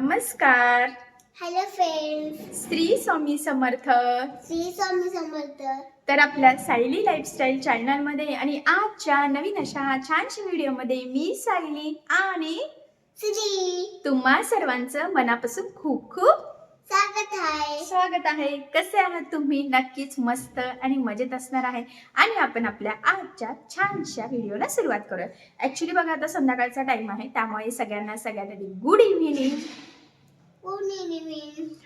नमस्कार. Hello friends Shri Swami Samarth. Shri Swami Samarth तर आपल्या सायली लाईफस्टाईल चॅनलमध्ये आणि आजच्या नवीन अशा छानशा व्हिडिओमध्ये मी सायली आणि श्री तुम्हा सर्वांचं मनापासून खूप खूप स्वागत आहे. स्वागत आहे. कसे आहात तुम्ही? नक्कीच मस्त आणि मजेत असणार आहे. आणि आपण आपल्या आजच्या छानशा व्हिडिओला सुरुवात करूया. ऍक्च्युली बघा आता संध्याकाळचा टाइम आहे. त्यामुळे सगळ्यांना सगळ्यात आधी गुड इव्हिनिंग गुड इव्हिनिंग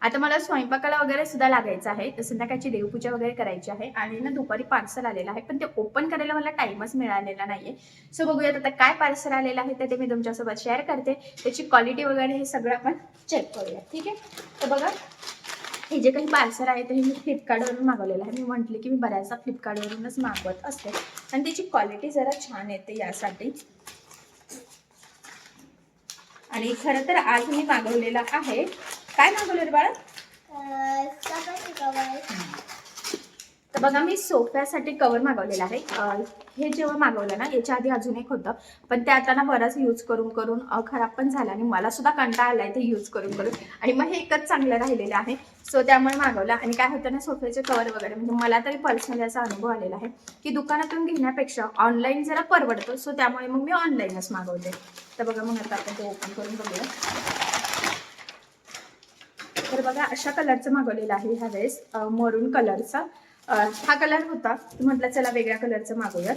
आता मला स्वयंपाकाला वगैरे सुद्धा लागायचं आहे. तर संध्याकाळची देवपूजा वगैरे करायची आहे. आणि ना दुपारी पार्सल आलेलं आहे. पण ते ओपन करायला मला टाइमच मिळालेला नाहीये. सो बघूयात आता काय पार्सल आलेलं आहे तर ते मी तुमच्यासोबत शेअर करते. त्याची क्वालिटी वगैरे हे सगळं आपण चेक करूया ठीक आहे? तर बघा हे जे काही पार्सल आहे ते मी फ्लिपकार्टवरून मागवलेलं आहे. मी म्हटले की मी बऱ्याचदा फ्लिपकार्टवरूनच मागवत असते. आणि त्याची क्वालिटी जरा छान येते यासाठी. आणि खरं तर आज मी मागवलेला आहे. काय मागवलं रे बाळा? तर बघा मी सोफ्यासाठी कवर मागवलेला आहे. हे जेव्हा मागवलं ना याच्या आधी अजून एक होतं. पण ते आता ना बराच यूज करून करून खराब पण झालं आणि मला सुद्धा कंटाळा आलाय ते यूज करून करून. आणि मग हे एकच चांगलं राहिलेलं आहे. सो त्यामुळे मागवलं. आणि काय होतं ना सोफ्याचे कवर वगैरे म्हणजे मला तरी पर्सनली असा अनुभव आलेला आहे की दुकानातून घेण्यापेक्षा ऑनलाईन जरा परवडतो. सो त्यामुळे मग मी ऑनलाईनच मागवते. तर बघा मग आता आपण ते ओपन करून बघूया. तर बघा अशा कलरचं मागवलेलं आहे ह्या वेळेस मरून कलरचं हा कलर होता. म्हटलं चला वेगळ्या कलरचं मागवूयात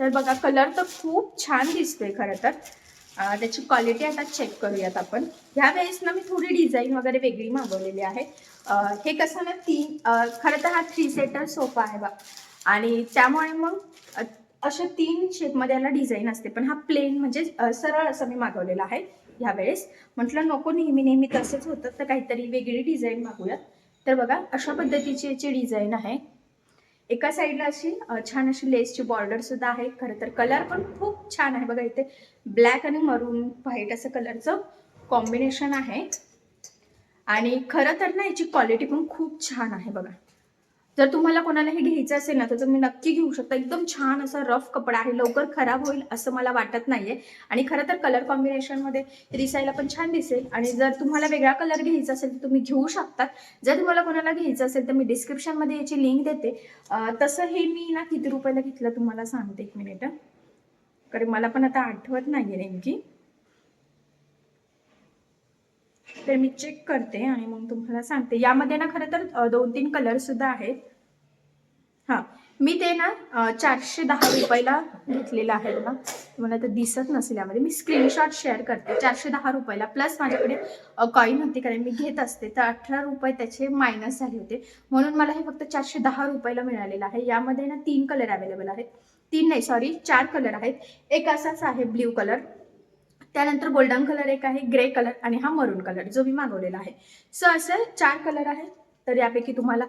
तर बघा कलर तर खूप छान दिसतोय खरं तर. त्याची क्वालिटी आता चेक करूयात आपण. ह्या वेळेस ना मी थोडी डिझाईन वगैरे वेगळी मागवलेली आहे. हे कसं ना तीन खरं तर हा थ्री सेटर सोफा आहे बा. आणि त्यामुळे मग अशा तीन शेपमध्ये याला डिझाईन असते. पण हा प्लेन म्हणजे सरळ असं मी मागवलेला आहे ह्या वेळेस म्हटलं नको नेहमी नेहमी तसंच होतं तर काहीतरी वेगळी डिझाईन मागूयात. तर बघा अशा पद्धतीची याची डिझाईन आहे. एका साईडला अशी छान अशी लेसची बॉर्डर सुद्धा आहे. खरं तर कलर पण खूप छान आहे बघा इथे. ब्लॅक आणि मरून व्हाईट असं कलरचं कॉम्बिनेशन आहे. आणि खरं तर ना याची क्वालिटी पण खूप छान आहे बघा. जर तुम्हाला कोणाला हे घ्यायचं असेल ना तर तुम्ही नक्की घेऊ शकता. एकदम छान असा रफ कपडा आहे. लवकर खराब होईल असं मला वाटत नाहीये. आणि खरं तर कलर कॉम्बिनेशनमध्ये दिसायला पण छान दिसेल. आणि जर तुम्हाला वेगळा कलर घ्यायचा असेल तर तुम्ही घेऊ शकता. जर तुम्हाला कोणाला घ्यायचं असेल तर मी डिस्क्रिप्शनमध्ये याची लिंक देते. तसं हे मी ना किती रुपयाला घेतलं तुम्हाला सांगते एक मिनिट कारण मला पण आता आठवत नाहीये नेमकी. तर मी चेक करते आणि मग तुम्हाला सांगते. यामध्ये ना खरं तर दोन तीन कलर सुद्धा आहेत. हां मी ते ना चारशे दहा रुपयाला घेतलेलं आहे बघा. तुम्हाला तर दिसत नसेल यामध्ये. मी स्क्रीनशॉट शेअर करते. चारशे दहा रुपयाला. प्लस माझ्याकडे कॉईन होती कारण मी घेत असते. तर अठरा रुपये त्याचे मायनस झाले होते. म्हणून मला हे फक्त चारशे दहा रुपयाला मिळालेलं आहे. यामध्ये ना तीन कलर अवेलेबल आहेत. तीन नाही सॉरी चार कलर आहेत. एक असाच आहे ब्ल्यू कलर त्यानंतर गोल्डन कलर एक आहे ग्रे कलर आणि हा मरून कलर जो मी मागवलेला आहे. सो असं चार कलर आहेत. तर यापैकी तुम्हाला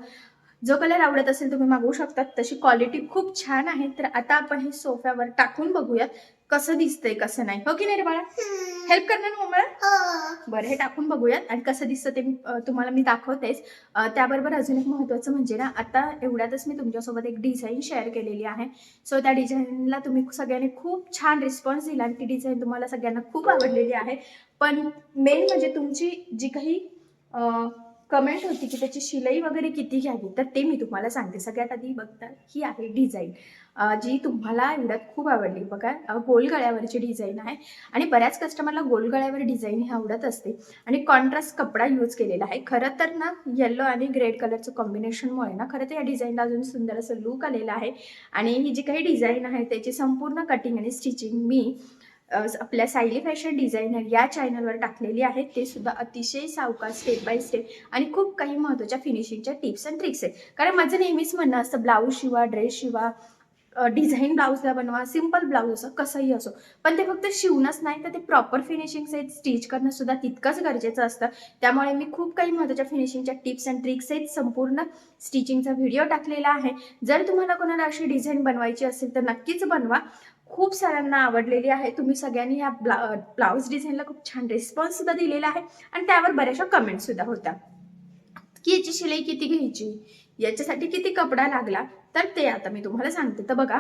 जो कलर आवडत असेल तुम्ही मागवू शकतात तशी क्वालिटी खूप छान आहे. तर आता आपण हे सोफ्यावर टाकून बघूयात कसं दिसतंय कसं नाही. हो की नाही रे बाळा? हेल्प करणार ना मला. हो. बरं हे टाकून बघूयात आणि कसं दिसतं ते तुम्हाला मी दाखवतेच. त्याबरोबर अजून एक महत्त्वाचं म्हणजे ना आता एवढ्यातच मी तुमच्यासोबत एक डिझाईन शेअर केलेली आहे. सो त्या डिझाईनला तुम्ही सगळ्यांनी खूप छान रिस्पॉन्स दिला आणि ती डिझाईन तुम्हाला सगळ्यांना खूप आवडलेली आहे. पण मेन म्हणजे तुमची जी काही कमेंट होती की त्याची शिलाई वगैरे किती घ्यावी? तर ते मी तुम्हाला सांगते. सगळ्यात आधी बघता ही आहे डिझाईन जी तुम्हाला एवढ्यात खूप आवडली. बघा गोल गळ्यावरची डिझाईन आहे. आणि बऱ्याच कस्टमरला गोल गळ्यावर डिझाईन ही आवडत असते. आणि कॉन्ट्रास्ट कपडा यूज केलेला आहे. खरं तर ना येल्लो आणि ग्रेड कलरचं कॉम्बिनेशनमुळे ना खरं तर या डिझाईनला अजून सुंदर असं लुक आलेला आहे. आणि ही जी काही डिझाईन आहे त्याची संपूर्ण कटिंग आणि स्टिचिंग मी आपल्या सायली फॅशन डिझायनर या चॅनलवर टाकलेली आहेत. ते सुद्धा अतिशय सावकाश स्टेप बाय स्टेप आणि खूप काही महत्त्वाच्या फिनिशिंगच्या टिप्स अँड ट्रिक्स आहेत. कारण माझं नेहमीच म्हणणं असतं ब्लाऊज शिवा ड्रेस शिवा डिझाईन ब्लाऊजला बनवा सिंपल ब्लाऊज असो कसंही असो. पण ते फक्त शिवणंच नाही तर ते प्रॉपर फिनिशिंग आहेत स्टिच करणं सुद्धा तितकंच गरजेचं असतं. त्यामुळे मी खूप काही महत्त्वाच्या फिनिशिंगच्या टिप्स अँड ट्रिक्स आहेत. संपूर्ण स्टिचिंगचा व्हिडिओ टाकलेला आहे. जर तुम्हाला कोणाला अशी डिझाईन बनवायची असेल तर नक्कीच बनवा. खूप साऱ्यांना आवडलेली आहे. तुम्ही सगळ्यांनी या ब्ला ब्लाऊज डिझाईनला खूप छान रिस्पॉन्स सुद्धा दिलेला आहे. आणि त्यावर बऱ्याचशा कमेंट सुद्धा होत्या. की याची शिलाई किती घ्यायची? याच्यासाठी किती कपडा लागला? तर ते आता मी तुम्हाला सांगते. तर बघा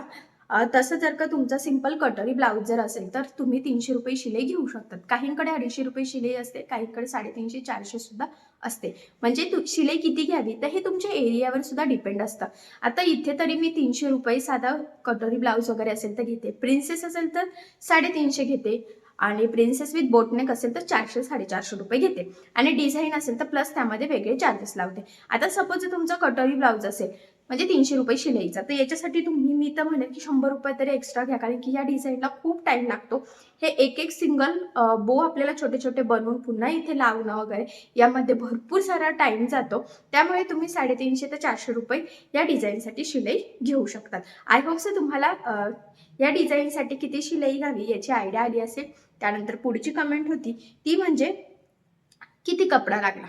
तसं जर का तुमचा सिंपल कटोरी ब्लाऊज जर असेल तर तुम्ही तीनशे रुपये शिलाई घेऊ शकतात. काहींकडे अडीचशे रुपये शिलाई असते काहींकडे साडेतीनशे चारशे सुद्धा असते. म्हणजे तू शिलाई किती घ्यावी? तर हे तुमच्या एरियावर सुद्धा डिपेंड असतं. आता इथे तरी मी तीनशे रुपये साधा कटोरी ब्लाऊज वगैरे असेल तर घेते. प्रिन्सेस असेल तर साडेतीनशे घेते. आणि प्रिन्सेस विथ बोटनेक असेल तर चारशे साडेचारशे रुपये घेते. आणि डिझाईन असेल तर प्लस त्यामध्ये वेगळे चार्जेस लावते. आता सपोज तुमचा कटोरी ब्लाऊज असेल म्हणजे तीनशे रुपये शिलाईचा. तर याच्यासाठी तुम्ही मी तर म्हणेन की शंभर रुपये तरी एक्स्ट्रा घ्या. कारण की या डिझाईनला खूप टाईम लागतो. हे एक एक सिंगल बो आपल्याला छोटे छोटे बनवून पुन्हा इथे लावणं वगैरे यामध्ये भरपूर सारा टाईम जातो. त्यामुळे तुम्ही साडेतीनशे ते चारशे रुपये या डिझाईनसाठी शिलाई घेऊ शकतात. आय होप तुम्हाला या डिझाईनसाठी किती शिलाई घ्यावी याची आयडिया आली असेल. त्यानंतर पुढची कमेंट होती. ती म्हणजे किती कपडा लागला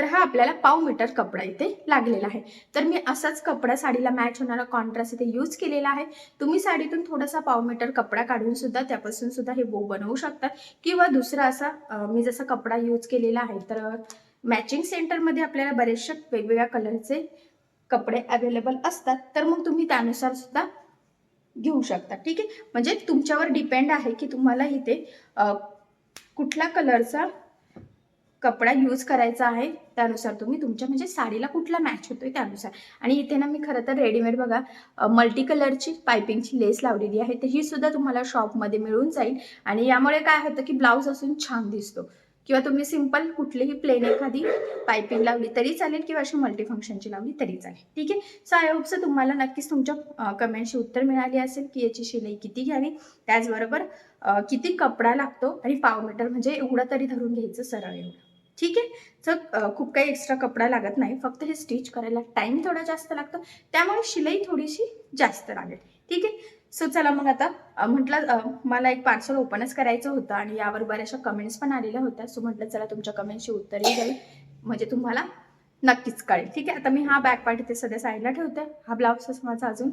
तर हा आपल्याला पाव मीटर कपडा इथे लागलेला आहे. तर मी असाच कपडा साडीला मॅच होणारा कॉन्ट्रास्ट इथे यूज केलेला आहे. तुम्ही साडीतून थोडासा पाव मीटर कपडा काढून सुद्धा त्यापासून सुद्धा हे बो बनवू शकता. किंवा दुसरा असा मी जसा कपडा यूज केलेला आहे तर मॅचिंग सेंटरमध्ये आपल्याला बरेचसे वेगवेगळ्या कलरचे कपडे अवेलेबल असतात. तर मग तुम्ही त्यानुसार सुद्धा घेऊ शकता. ठीक आहे? म्हणजे तुमच्यावर डिपेंड आहे की तुम्हाला इथे कुठला कुठल्या कलरचा कपडा यूज करायचा आहे त्यानुसार तुम्ही तुमच्या म्हणजे साडीला कुठला मॅच होतोय त्यानुसार. आणि इथे ना मी खरं तर रेडीमेड बघा मल्टी कलरची पायपिंगची लेस लावलेली आहे तर ही सुद्धा तुम्हाला शॉपमध्ये मिळून जाईल. आणि यामुळे काय होतं की ब्लाऊज असून छान दिसतो. किंवा तुम्ही सिंपल कुठलीही प्लेन एखादी पायपिंग लावली तरी चालेल किंवा अशी मल्टी फंक्शनची लावली तरी चालेल. ठीक आहे? सो आय होपचं तुम्हाला नक्कीच तुमच्या कमेंटशी उत्तर मिळाली असेल की याची शिलाई किती घ्यावी. त्याचबरोबर किती कपडा लागतो आणि पाव मीटर म्हणजे एवढं तरी धरून घ्यायचं सरळ एवढं. ठीक आहे? तर खूप काही एक्स्ट्रा कपडा लागत नाही फक्त हे स्टिच करायला टाइम थोडा जास्त लागतो त्यामुळे शिलाई थोडीशी जास्त लागेल. ठीक आहे? सो चला मग आता म्हटलं मला एक पार्सल ओपनच करायचं होतं आणि यावर बऱ्याचशा कमेंट्स पण आलेल्या होत्या. सो म्हटलं चला तुमच्या कमेंटची उत्तरही जाईल म्हणजे तुम्हाला नक्कीच कळेल. ठीक आहे? आता मी हा बॅक पार्ट इथे सध्या साईडला ठेवते. हा ब्लाऊज माझा अजून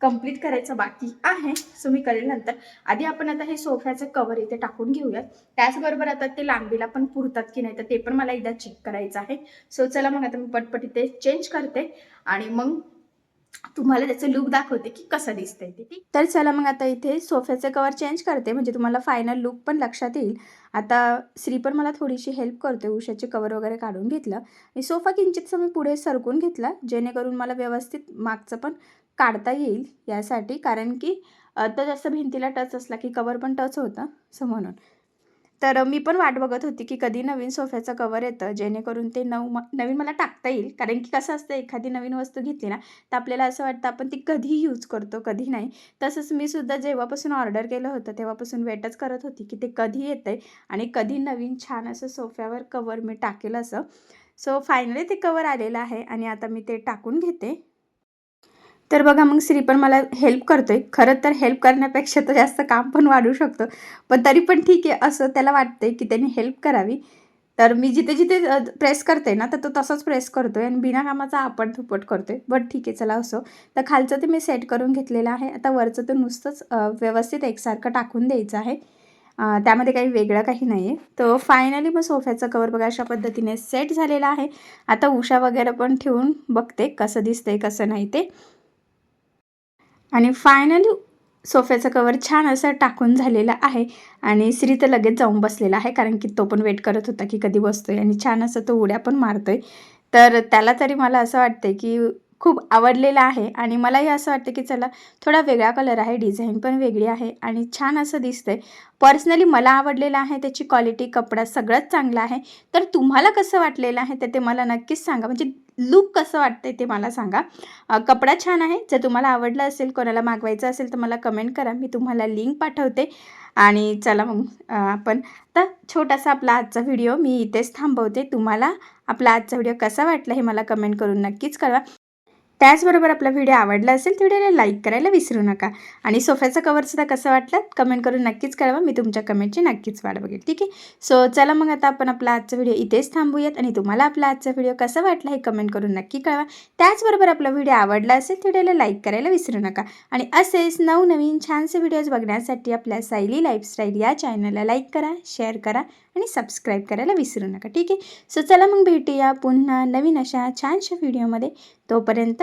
कंप्लीट करायचं बाकी आहे. सो मी करेल नंतर. आधी आपण आता हे सोफ्याचं कवर इथे टाकून घेऊयात. त्याचबरोबर आता ते लांबीला पण पुरतात की नाही तर ते पण मला एकदा चेक करायचं आहे. सो चला मग आता मी पटपट इथे चेंज करते. आणि मग तुम्हाला त्याचं लुक दाखवते की कसं दिसतंय ते ठीक? तर चला मग आता इथे सोफ्याचं कवर चेंज करते. म्हणजे तुम्हाला फायनल लुक पण लक्षात येईल. आता श्री पण मला थोडीशी हेल्प करते उशाचे कवर वगैरे काढून घेतलं. आणि सोफा किंचितसं मी पुढे सरकून घेतला जेणेकरून मला व्यवस्थित मागचं पण काढता येईल यासाठी कारण की तर जास्त भिंतीला टच असला की कवर पण टच होतं असं म्हणून. तर मी पण वाट बघत होती की कधी नवीन सोफ्याचं कवर येतं जेणेकरून ते नऊ म नवीन मला टाकता येईल. कारण की कसं असतं एखादी नवीन वस्तू घेतली ना तर आपल्याला असं वाटतं आपण ती कधी यूज करतो कधी नाही. तसंच मी सुद्धा जेव्हापासून ऑर्डर केलं होतं तेव्हापासून वेटच करत होती की ते कधी येतं आहे आणि कधी नवीन छान असं सोफ्यावर कवर मी टाकेल असं. सो फायनली ते कवर आलेलं आहे आणि आता मी ते टाकून घेते. तर बघा मग श्री पण मला हेल्प करतोय. खरं तर हेल्प करण्यापेक्षा तर जास्त काम पण वाढू शकतो. पण तरी पण ठीक आहे असं त्याला वाटतंय की त्यांनी हेल्प करावी. तर मी जिथे जिथे प्रेस करते ना तर तो तसंच प्रेस करतोय आणि बिना कामाचा आपण थुपट करतोय. बट ठीक आहे चला असो. तर खालचं ते मी सेट करून घेतलेलं आहे. आता वरचं तर नुसतंच व्यवस्थित एकसारखं टाकून द्यायचं आहे. त्यामध्ये काही वेगळं काही नाही आहे तर फायनली मग सोफ्याचं कवर बघा अशा पद्धतीने सेट झालेलं आहे. आता उषा वगैरे पण ठेवून बघते कसं दिसतंय कसं नाही ते. आणि फायनली सोफ्याचं कवर छान असं टाकून झालेलं आहे. आणि श्री तर लगेच जाऊन बसलेला आहे कारण की तो पण वेट करत होता की कधी बसतोय आणि छान असं तो उड्या पण मारतोय. तर त्याला तरी मला असं वाटतं की खूप आवडलेलं आहे आणि मलाही असं वाटतं की चला थोडा वेगळा कलर आहे डिझाईन पण वेगळी आहे आणि छान असं दिसतंय. पर्सनली मला आवडलेलं आहे त्याची क्वालिटी कपडा सगळंच चांगला आहे. तर तुम्हाला कसं वाटलेलं आहे तर ते मला नक्कीच सांगा. म्हणजे लुक कसं वाटतंय ते मला सांगा. कपडा छान आहे. जर तुम्हाला आवडला असेल कोणाला मागवायचं असेल तर मला कमेंट करा. मी तुम्हाला लिंक पाठवते. आणि चला मग आपण तर छोटासा आपला आजचा व्हिडिओ मी इथेच थांबवते. तुम्हाला आपला आजचा व्हिडिओ कसा वाटला हे मला कमेंट करून नक्कीच कळवा. त्याचबरोबर आपला व्हिडिओ आवडला असेल तर व्हिडिओला लाईक करायला विसरू नका. आणि सोफ्याचं कवरसुद्धा कसं वाटलं? कमेंट करून नक्कीच कळवा. मी तुमच्या कमेंटची नक्कीच वाट बघेल. ठीक आहे? सो चला मग आता आपण आपला आजचा व्हिडिओ इथेच थांबूयात. आणि तुम्हाला आपला आजचा व्हिडिओ कसा वाटला हे कमेंट करून नक्की कळवा. त्याचबरोबर आपला व्हिडिओ आवडला असेल तर व्हिडिओला लाईक करायला विसरू नका. आणि असेच नवनवीन छानसे व्हिडिओज बघण्यासाठी आपल्या सायली लाईफस्टाईल या चॅनलला लाईक करा शेअर करा आणि सबस्क्राईब करायला विसरू नका. ठीक आहे? सो चला मग भेटूया पुन्हा नवीन अशा छानशा व्हिडिओमध्ये तोपर्यंत